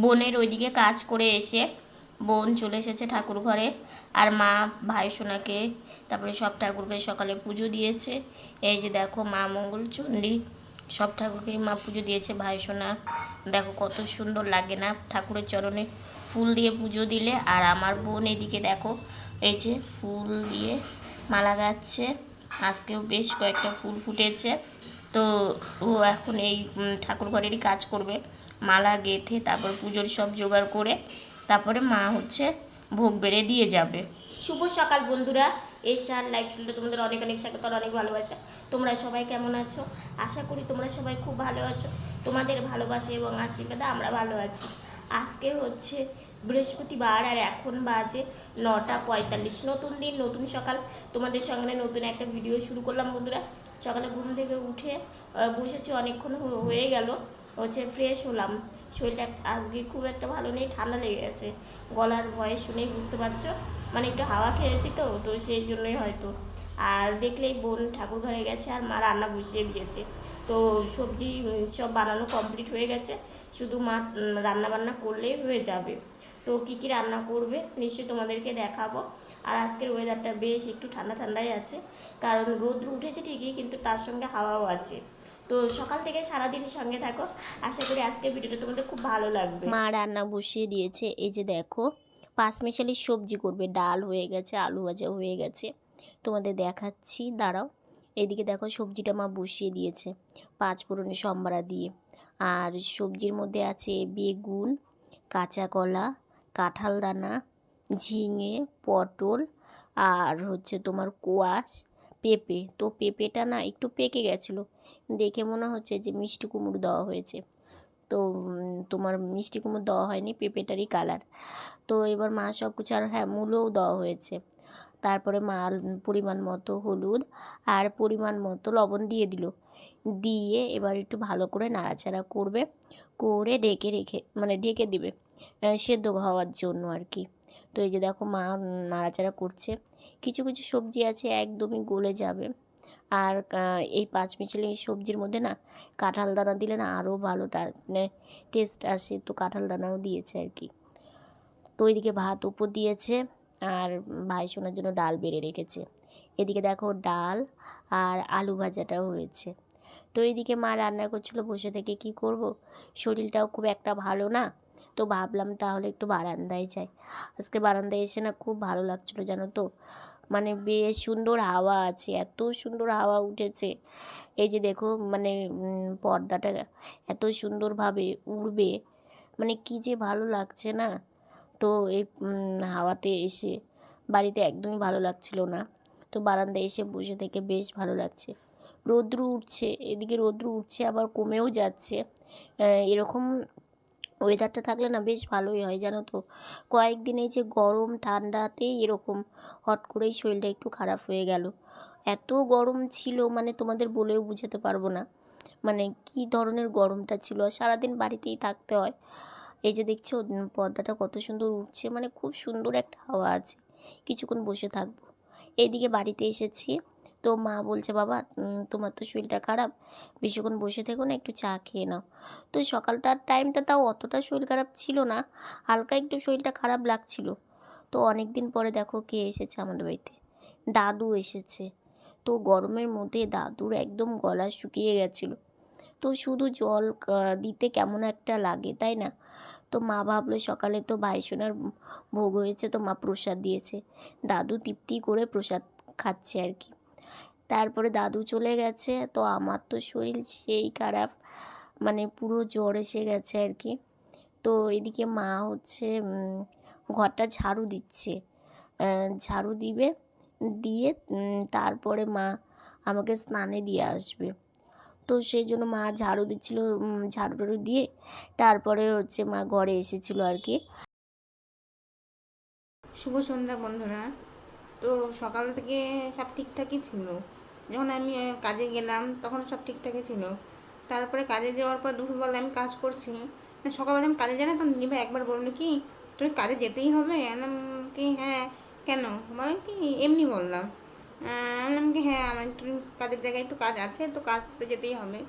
বোনের ওইদিকে কাজ করে এসে বোন চলে এসেছে ঠাকুর ঘরে। আর মা, ভাই সোনাকে, তারপরে সব ঠাকুরকে সকালে পুজো দিয়েছে। এই যে দেখো মা মঙ্গল চণ্ডী সব ঠাকুরকেই মা পুজো দিয়েছে, ভাই সোনা। দেখো কত সুন্দর লাগে না ঠাকুরের চরণে ফুল দিয়ে পুজো দিলে। আর আমার বোন এদিকে দেখো, এই যে ফুল দিয়ে মালা গাচ্ছে। আজকেও বেশ কয়েকটা ফুল ফুটেছে। তো ও এখন এই ঠাকুর ঘরেরই কাজ করবে। মালা গেঁথে তারপর পুজোর সব জোগাড় করে তারপরে মা হচ্ছে ভোগ বেড়ে দিয়ে যাবে। শুভ সকাল বন্ধুরা। এসার লাইফ স্টাইলটা তোমাদের অনেক অনেক স্বাগত আর অনেক ভালোবাসা। তোমরা সবাই কেমন আছো? আশা করি তোমরা সবাই খুব ভালো আছো। তোমাদের ভালোবাসা এবং আশীর্বাদে আমরা ভালো আছি। আজকে হচ্ছে বৃহস্পতিবার আর এখন বাজে নটা পঁয়তাল্লিশ। নতুন দিন, নতুন সকাল। তোমাদের সঙ্গে নতুন একটা ভিডিও শুরু করলাম বন্ধুরা। সকালে ঘুম থেকে উঠে বসেছি, অনেকক্ষণ হয়ে গেল। হচ্ছে ফ্রেশ হলাম। শরীরটা আজকে খুব একটা ভালো নেই, ঠান্ডা লেগে গেছে। গলার ভয়েস শুনেই বুঝতে পারছ? মানে একটু হাওয়া খেয়েছি তো তো সেই জন্যই হয়তো। আর দেখলেই বোন ঠাকুর ঘরে গেছে আর মা রান্না বসিয়ে দিয়েছে। তো সবজি সব বানানো কমপ্লিট হয়ে গেছে। শুধু মা রান্না বান্না করলেই হয়ে যাবে। তো কী কী রান্না করবে নিশ্চয়ই তোমাদেরকে দেখাবো। আর আজকের ওয়েদারটা বেশ একটু ঠান্ডা ঠান্ডাই আছে। কারণ রোদ্র উঠেছে ঠিকই, কিন্তু তার সঙ্গে হাওয়াও আছে। তো সকাল থেকে সারাদিন সঙ্গে থাকো। আশা করি আজকের ভিডিওটা তোমাদের খুব ভালো লাগবে। মা রান্না বসিয়ে দিয়েছে, এই যে দেখো পাঁচমিশালি সবজি করবে, ডাল হয়ে গেছে, আলু ভাজা হয়ে গেছে। তোমাদের দেখাচ্ছি, দাঁড়াও। এদিকে দেখো, সবজিটা মা বসিয়ে দিয়েছে, পাঁচ ফোড়নে সম্বারা দিয়ে। আর সবজির মধ্যে আছে বেগুন, কাঁচা কলা, কাঁঠাল দানা, ঝিঙে, পটল, আর হচ্ছে তোমার কোয়াশ। পেঁপে। তো পেঁপেটা না একটু পেকে গেছিল। দেখে মনে হচ্ছে যে মিষ্টি কুমড়ো দেওয়া হয়েছে। তো তোমার মিষ্টি কুমড়ো দেওয়া হয়নি, পেঁপেটারই কালার তো এবার মা সব কিছু আর হ্যাঁ মূলও দেওয়া হয়েছে। তারপরে মা পরিমাণ মতো হলুদ আর পরিমাণ মতো লবণ দিয়ে দিল। দিয়ে এবার একটু ভালো করে নাড়াচাড়া করবে, করে ঢেকে রেখে মানে ঢেকে দিবে সেদ্ধ হওয়ার জন্য আর কি। তো এই যে দেখো মা নাড়াচাড়া করছে। কিছু কিছু সবজি আছে একদমই গলে যাবে। আর এই পাঁচ মিশালি সবজির মধ্যে না কাঁঠাল দানা দিলে না আরও ভালো টেস্ট আসে। তো কাঁঠাল দানাও দিয়েছে আর কি। তো ওইদিকে ভাত উপর দিয়েছে আর ভাই শোনার জন্য ডাল বেড়ে রেখেছে। এদিকে দেখো ডাল আর আলু ভাজাটাও হয়েছে। তো এইদিকে মা রান্না করছিল, বসে থেকে কি করব? শরীরটাও খুব একটা ভালো না। তো ভাবলাম তাহলে একটু বারান্দায় যাই। আজকে বারান্দায় এসে না খুব ভালো লাগছিল জানো তো? মানে বেশ সুন্দর হাওয়া আছে, এত সুন্দর হাওয়া উঠেছে। এই যে দেখো মানে পর্দাটা এত সুন্দরভাবে উড়বে মানে কি যে ভালো লাগছে না? তো এই হাওয়াতে এসে বাড়িতে একদমই ভালো লাগছিল না। তো বারান্দায় এসে বসে থেকে বেশ ভালো লাগছে। রৌদ্র উঠছে, এদিকে রৌদ্র উঠছে, আবার কমেও যাচ্ছে। এরকম ওয়েদারটা থাকলে না বেশ ভালোই হয়, জানো তো। কয়েকদিন এই যে গরম, ঠান্ডাতেই এরকম হট করেই শরীরটা একটু খারাপ হয়ে গেল। এত গরম ছিল মানে তোমাদের বলেও বুঝাতে পারব না। মানে কি ধরনের গরমটা ছিল? সারাদিন বাড়িতেই থাকতে হয়। এই যে দেখছ পর্দাটা কত সুন্দর উঠছে মানে খুব সুন্দর একটা হাওয়া আছে। কিছুক্ষণ বসে থাকব। এইদিকে বাড়িতে এসেছি। তো মা বলছে, বাবা তোমার তো শরীরটা খারাপ। বেশিক্ষণ বসে থেকো না, একটু চা খেয়ে নাও। তো সকালটার টাইমটা তাও অতটা শরীর খারাপ ছিল না, হালকা একটু শরীরটা খারাপ লাগছিল। তো অনেক দিন পরে দেখো কে এসেছে আমাদের বাড়িতে। দাদু এসেছে। তো গরমের মধ্যে দাদুর একদম গলা শুকিয়ে গেছিল। তো শুধু জল দিতে কেমন একটা লাগে, তাই না? তো মা ভাবলো, সকালে তো ভাইসোনার ভোগ হয়েছে, তো মা প্রসাদ দিয়েছে। দাদু তৃপ্তি করে প্রসাদ খাচ্ছে আর কি। তারপরে দাদু চলে গেছে, তো আমার তো শরীর সেই খারাপ মানে পুরো জ্বর এসে গেছে আর কি। তো এদিকে মা হচ্ছে ঘরটা ঝাড়ু দিচ্ছে। ঝাড়ু দিবে, দিয়ে তারপরে মা আমাকে স্নানে দিয়ে আসবে। তো সেই জন্য মা ঝাড়ু দিচ্ছিল ঝাড়ু টাড়ু দিয়ে তারপরে হচ্ছে মা ঘরে এসেছিল আর কি। শুভ সন্ধ্যা বন্ধুরা। তো সকাল থেকে সব ঠিকঠাকই ছিল? যখন আমি কাজে গেলাম, তখন সব ঠিকঠাকই ছিল। তারপরে কাজে যাওয়ার পর দুপুরবেলা আমি কাজ করছি। সকালবেলা আমি কাজে যাই তখন নিভা একবার বলল কি তুমি কাজে যেতেই হবে? আলাম কি হ্যাঁ কেন? বলে কি, এমনি বললাম। বললাম কি হ্যাঁ আমার একটু কাজের জায়গায় একটু কাজ আছে, তো কাজ তো যেতেই হবে।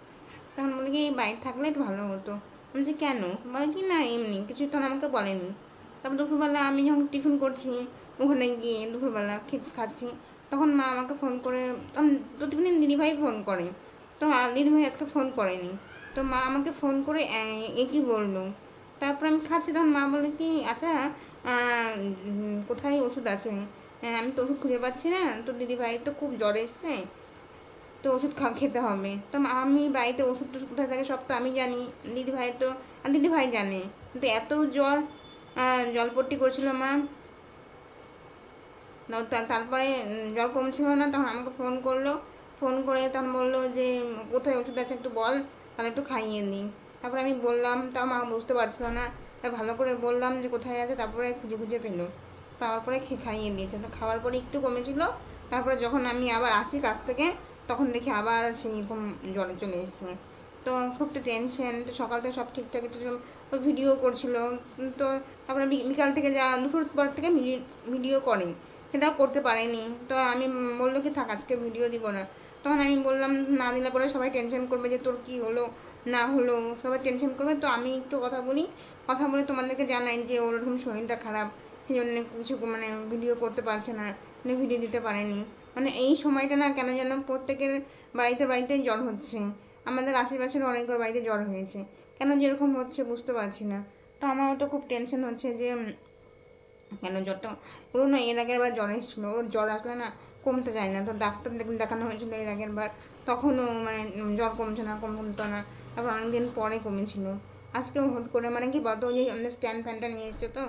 তখন বলে কি বাড়ি থাকলে একটু ভালো হতো। বলছি, কেন? বলে কি, না, এমনি কিছু তখন আমাকে বলেনি। তারপর দুপুরবেলা আমি যখন টিফিন করছি, ওখানে গিয়ে দুপুরবেলা খেতে খাচ্ছি। তখন মা আমাকে ফোন করে প্রতিদিন দিদিভাই ফোন করে। তো দিদিভাই আজকে ফোন করেনি। তো মা আমাকে ফোন করে, এ- এ কি বলল? তারপর আমি খাচ্ছি, তখন মা বলে কি আচ্ছা কোথায় ওষুধ আছে? আমি তো ওষুধ খুঁজে পাচ্ছি না। তো দিদিভাই তো খুব জ্বর এসছে, তো ওষুধ খা, খেতে হবে। তো আমি বাড়িতে ওষুধ টষুধ কোথায় থাকে সব তো আমি জানি। দিদিভাই তো, দিদিভাই জানে। কিন্তু এত জ্বর জলপট্টি করছিল মা। তারপরে জ্বর কমছিল না, তখন আমাকে ফোন করল। ফোন করে তখন বলল যে, কোথায় ওষুধ আছে একটু বল, তাহলে একটু খাইয়ে দিই তারপরে আমি বললাম, তাও মা বুঝতে পারছিল না। তা ভালো করে বললাম যে, কোথায় আছে? তারপরে খুঁজে খুঁজে পেল। পাওয়ার পরে খাইয়ে দিয়েছে তো খাওয়ার পরে একটু কমেছিল। তারপরে যখন আমি আবার আসি কাছ থেকে, তখন দেখি আবার সেই রকম জ্বরে চলে এসেছে। তো খুব তো টেনশন তো সকাল থেকে সব ঠিকঠাক একটু ভিডিও করছিল। তো তারপরে বিকাল থেকে যা, দুপুর পর থেকে ভিডিও করে। সেটাও করতে পারেনি। তো আমি বলল কি, থাক, আজকে ভিডিও দিব না। তখন আমি বললাম, না দিলে পরে সবাই টেনশন করবে যে তোর কি হলো, না হলো, সবাই টেনশন করবে। তো আমি একটু কথা বলি, কথা বলে তোমাদেরকে জানাই যে ওরকম শরীরটা খারাপ সেই জন্য কিছু মানে ভিডিও করতে পারছে না ভিডিও দিতে পারেনি। মানে এই সময়টা না কেন যেন প্রত্যেকের বাড়িতে বাড়িতে জ্বর হচ্ছে। আমাদের আশেপাশের অনেকের বাড়িতে জ্বর হয়েছে। কেন যেরকম হচ্ছে বুঝতে পারছি না। তো আমারও তো খুব টেনশন হচ্ছে যে কেন জ্বরটা? ওরও না, এর আগের বার জ্বর এসেছিল। ওর জ্বর আসলে না কমতে যায় না। তো ডাক্তার দেখ- দেখানো হয়েছিল এর আগের বার। তখনও মানে জ্বর কমছে না কমতো না। তারপর অনেকদিন পরে কমেছিল। আজকে হুট করে মানে কি বলতো, ওই আমাদের স্ট্যান্ড ফ্যানটা নিয়ে এসেছে তো,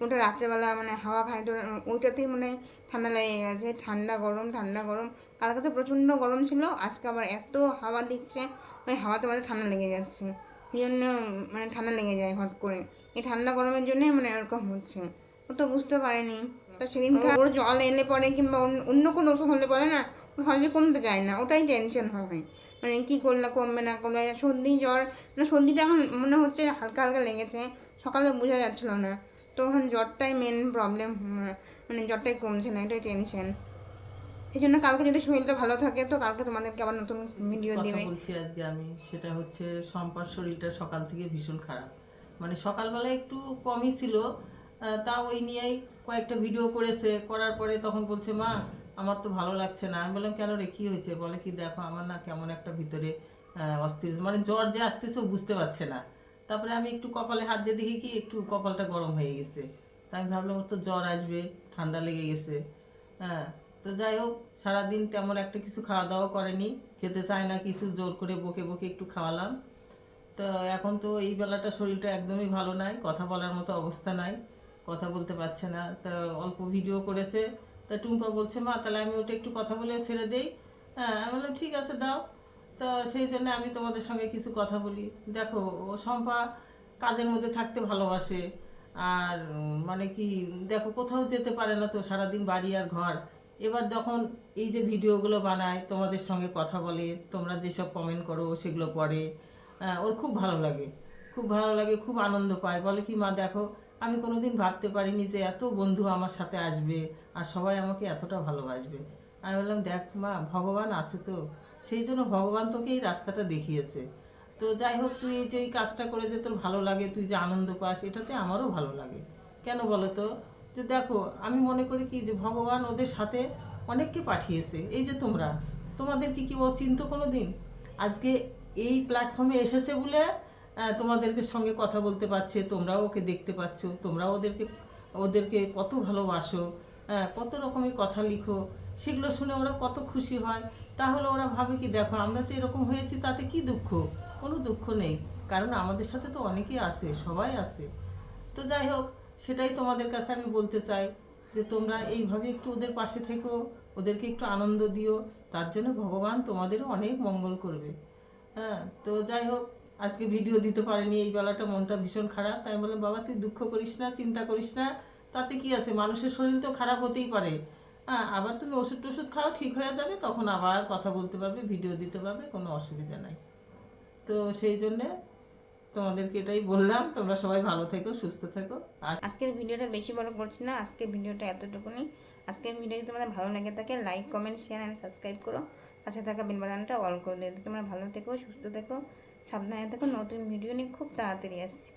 ওটা রাত্রেবেলা মানে হাওয়া খায় তো, ওইটাতেই মানে ঠান্ডা লেগে গেছে। ঠান্ডা গরম ঠান্ডা গরম। কালকে তো প্রচণ্ড গরম ছিল, আজকে আবার এত হাওয়া দিচ্ছে, ওই হাওয়াতে মানে ঠান্ডা লেগে যাচ্ছে। সেই জন্য মানে ঠান্ডা লেগে যায় হট করে। এই ঠান্ডা গরমের জন্যই মানে এরকম হচ্ছে। ও তো বুঝতে পারেনি। তো সেদিন ওর জল এলে পরে কিংবা অন্য- কোনো ওষুধ হলে পরে না ওর সহজে কমতে যায় না ওটাই টেনশন হয় মানে কি করলে কমবে না কমবে সর্দি জ্বর মানে সর্দিটা এখন মনে হচ্ছে হালকা হালকা লেগেছে সকালে বোঝা যাচ্ছিল না। তো এখন জ্বরটাই মেন প্রবলেম মানে জ্বরটাই কমছে না এটাই টেনশন সেই জন্য কালকে যদি শরীরটা ভালো থাকে তো কালকে তোমাদেরকে আবার নতুন ভিডিও দেবে। বলছি আজকে আমি সেটা হচ্ছে সম্পার শরীরটা সকাল থেকে ভীষণ খারাপ। মানে সকালবেলা একটু কমই ছিল তা ওই নিয়েই কয়েকটা ভিডিও করেছে। করার পরে তখন বলছে, মা, আমার তো ভালো লাগছে না। আমি বললাম, কেন রে, কী হয়েছে? বলে কি, দেখো, আমার না কেমন একটা ভিতরে অস্থির মানে জ্বর যে আসতেছে বুঝতে পারছে না। তারপরে আমি একটু কপালে হাত দিয়ে দেখি কি, একটু কপালটা গরম হয়ে গেছে। তা আমি ভাবলাম, ওর তো জ্বর আসবে, ঠান্ডা লেগে গেছে। হ্যাঁ তো যাই হোক, সারাদিন তেমন একটা কিছু খাওয়া দাওয়া করেনি। খেতে চায় না, কিছু জোর করে বকে বকে একটু খাওয়ালাম। তো এখন তো এই বেলাটা শরীরটা একদমই ভালো নাই, কথা বলার মতো অবস্থা নাই। কথা বলতে পারছে না। তা অল্প ভিডিও করেছে। তা টুম্পা বলছে মা তাহলে আমি ওটা একটু কথা বলে ছেড়ে দেই। হ্যাঁ আমি বললাম ঠিক আছে দাও। তো সেই জন্য আমি তোমাদের সঙ্গে কিছু কথা বলি। দেখো ও শম্পা কাজের মধ্যে থাকতে ভালোবাসে। আর মানে কি দেখো কোথাও যেতে পারে না তো সারাদিন বাড়ি আর ঘর। এবার যখন এই যে ভিডিওগুলো বানায় তোমাদের সঙ্গে কথা বলে তোমরা যেসব কমেন্ট করো সেগুলো পড়ে আহ, ওর খুব ভালো লাগে। খুব ভালো লাগে খুব আনন্দ পায়। বলে কি মা দেখো আমি কোনোদিন ভাবতে পারিনি যে এত বন্ধু আমার সাথে আসবে আর সবাই আমাকে এতটা ভালোবাসবে। আমি বললাম, দেখ মা, ভগবান আছে তো। সেই জন্য ভগবান তোকে এই রাস্তাটা দেখিয়েছে। তো যাই হোক, তুই যে এই কাজটা করে যে তোর ভালো লাগে, তুই যে আনন্দ পাস, এটাতে আমারও ভালো লাগে। কেন বলো তো? যে দেখো, আমি মনে করি কি যে ভগবান ওদের সাথে অনেককে পাঠিয়েছে। এই যে তোমরা, তোমাদের কি কি ও চিন্তা কোনো দিন আজকে এই প্ল্যাটফর্মে এসেছে বলে তোমাদেরকে সঙ্গে কথা বলতে পারছে, তোমরাও ওকে দেখতে পাচ্ছ, তোমরাও ওদেরকে ওদেরকে কত ভালোবাসো কত রকমের কথা লিখো, সেগুলো শুনে ওরা কত খুশি হয়। তাহলে ওরা ভাবে কি, দেখো, আমরা যে এরকম হয়েছি, তাতে কি দুঃখ? কোনো দুঃখ নেই, কারণ আমাদের সাথে তো অনেকেই আসে সবাই আসে তো যাই হোক, সেটাই তোমাদের কাছে আমি বলতে চাই যে তোমরা এইভাবে একটু ওদের পাশে থেকো, ওদেরকে একটু আনন্দ দিও, তার জন্য ভগবান তোমাদেরও অনেক মঙ্গল করবে। হ্যাঁ তো যাই হোক আজকে ভিডিও দিতে পারেনি, এই বেলাটা মনটা ভীষণ খারাপ। তাই বললাম, বাবা, তুই দুঃখ করিস না, চিন্তা করিস না, তাতে কি আছে? মানুষের শরীর তো খারাপ হতেই পারে। হ্যাঁ আবার তুমি ওষুধ টষুধ খাও, ঠিক হয়ে যাবে, তখন আবার কথা বলতে পারবে ভিডিও দিতে পারবে, কোনো অসুবিধা নাই। তো সেই জন্যে তোমাদেরকে এটাই বললাম, তোমরা সবাই ভালো থেকো, সুস্থ থেকো। আর আজকের ভিডিওটা বেশি বড় করছি না, আজকের ভিডিওটা এতটুকুনি। আজকের ভিডিও তোমাদের ভালো লেগে থাকে like comment share and subscribe করো। পাশে থাকা বেল বাটনটা অল করে দিও। তোমরা ভালো থেকো, সুস্থ থেকো। সাবধানে দেখো নতুন ভিডিও নিয়ে খুব তাড়াতাড়ি আসছি।